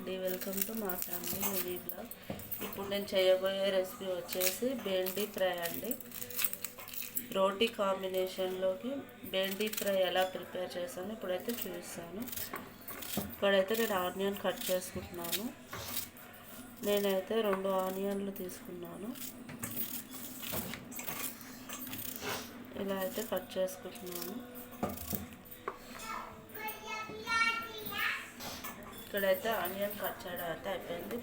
అండి. Welcome to మా family movie blog ఇప్పుడు నేను చేయబోయే రెసిపీ వచ్చేసి బెండి ఫ్రై అండి. రోటీ కాంబినేషన్లోకి బెండి ఫ్రై ఎలా ప్రిపేర్ చేస్తాను ఇప్పుడైతే చూపిస్తాను. ఇప్పుడైతే నేను ఆనియన్ కట్ చేసుకుంటున్నాను. నేనైతే రెండు ఆనియన్లు తీసుకున్నాను. ఇలా అయితే కట్ చేసుకుంటున్నాను. ఇక్కడైతే ఆనియన్ కట్ చేయడం అయితే అయిపోయింది.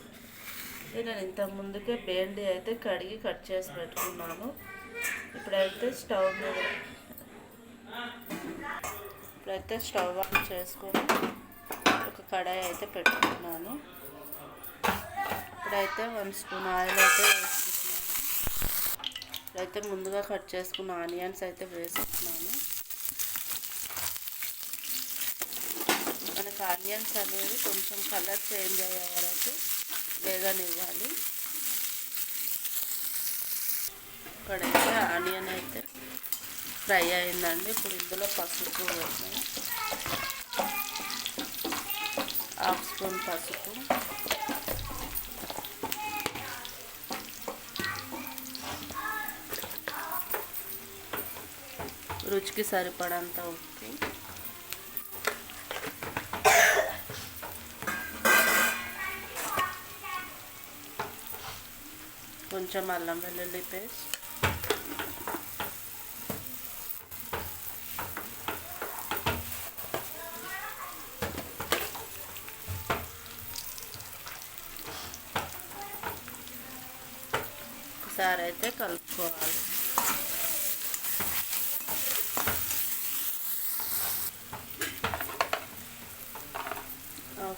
నేను ఇంత ముందుకే బేండి అయితే కడిగి కట్ చేసి పెట్టుకున్నాను. ఇప్పుడైతే స్టవ్ మీద ఇప్పుడైతే స్టవ్ ఆన్ చేసుకొని ఒక కడాయి అయితే పెట్టుకున్నాను. ఇప్పుడైతే వన్ స్పూన్ ఆయిల్ అయితే వేసుకుంటున్నాను. ఇప్పుడైతే ముందుగా కట్ చేసుకున్న ఆనియన్స్ అయితే వేసుకున్నాను మనకు ఆనియన్స్ అనేవి కొంచెం కలర్ చేంజ్ అయ్యే వరకు వేగనివ్వాలి. ఇక్కడైతే ఆనియన్ అయితే ఫ్రై అయిందండి. ఇప్పుడు ఇందులో పసుపు వేసాం హాఫ్ స్పూన్ పసుపు. రుచికి సరిపడంత ఉప్పు. కొంచెం అల్లం వెల్లుల్లి పేస్ట్ ఒకసారి అయితే కలుపుకోవాలి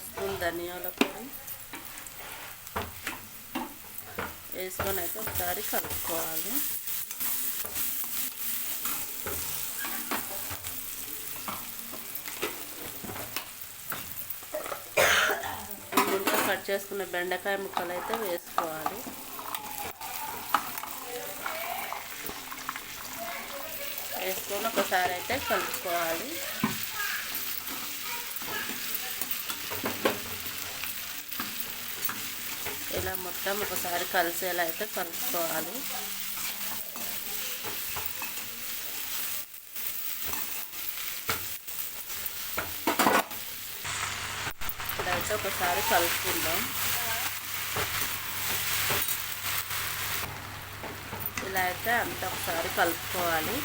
స్పూన్ ధనియాల పొడి వేసుకొని అయితే ఒకసారి కలుపుకోవాలి. ముందుగా కట్ చేసుకున్న బెండకాయ ముక్కలు అయితే వేసుకోవాలి. వేసుకొని ఒకసారి అయితే కలుపుకోవాలి. ఇలా మొత్తం ఒకసారి కలిసేలా అయితే కలుపుకోవాలి. ఇప్పుడైతే ఒకసారి కలుపుకుందాం. ఇలా అయితే అంత ఒకసారి కలుపుకోవాలి.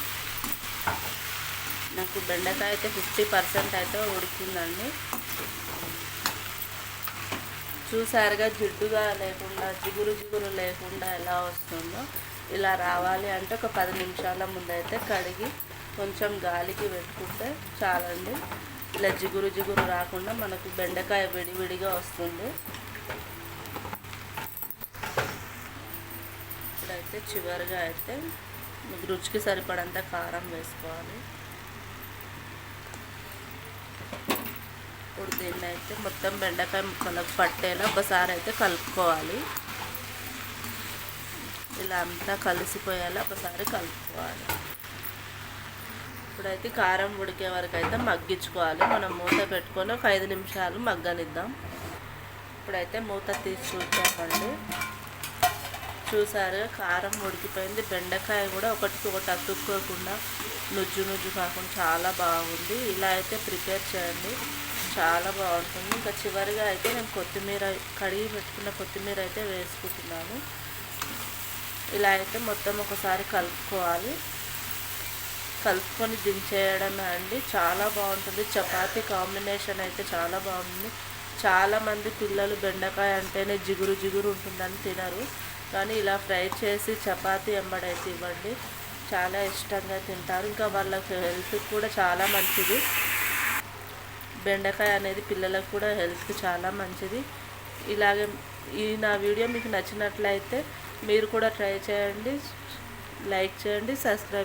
నాకు బెండకాయ అయితే ఫిఫ్టీ పర్సెంట్ అయితే ఉడికిందండి. చూసారుగా జిడ్డుగా లేకుండా జిగురు జిగురు లేకుండా ఎలా వస్తుందో ఇలా రావాలి అంటే ఒక పది నిమిషాల ముందైతే కడిగి కొంచెం గాలికి పెట్టుకుంటే చాలండి. ఇలా జిగురు జిగురు రాకుండా మనకు బెండకాయ విడివిడిగా వస్తుంది. ఇప్పుడైతే చివరిగా అయితే మీకు రుచికి సరిపడంత కారం వేసుకోవాలి. ఇప్పుడు దీన్ని అయితే మొత్తం బెండకాయ ముక్కలకు పట్టేలా ఒకసారి అయితే కలుపుకోవాలి. ఇలా అంతా కలిసిపోయేలా ఒకసారి కలుపుకోవాలి. ఇప్పుడైతే కారం ఉడికే వరకు అయితే మగ్గించుకోవాలి. మనం మూత పెట్టుకొని ఒక ఐదు నిమిషాలు మగ్గనిద్దాం. ఇప్పుడైతే మూత తీసి చూద్దామండి. చూసారు? కారం ఉడికిపోయింది. బెండకాయ కూడా ఒకటికి ఒకటి అతుక్కోకుండా నుజ్జు నుజ్జు కాకుండా చాలా బాగుంది. ఇలా అయితే ప్రిపేర్ చేయండి. చాలా బాగుంటుంది. ఇంకా చివరిగా అయితే నేను కొత్తిమీర కడిగి పెట్టుకున్న కొత్తిమీర అయితే వేసుకుంటున్నాను. ఇలా అయితే మొత్తం ఒకసారి కలుపుకోవాలి. కలుపుకొని దించేయడమే అండి. చాలా బాగుంటుంది. చపాతి కాంబినేషన్ అయితే చాలా బాగుంది. చాలామంది పిల్లలు బెండకాయ అంటేనే జిగురు జిగురు ఉంటుందని తినరు. కానీ ఇలా ఫ్రై చేసి చపాతి ఎంబడైతే ఇవ్వండి. చాలా ఇష్టంగా తింటారు. ఇంకా వాళ్ళకి హెల్త్ కూడా చాలా మంచిది. బెండకాయ అనేది పిల్లలకు కూడా హెల్త్కి చాలా మంచిది. ఇలాగే ఈ నా వీడియో మీకు నచ్చినట్లయితే మీరు కూడా ట్రై చేయండి. లైక్ చేయండి సబ్స్క్రైబ్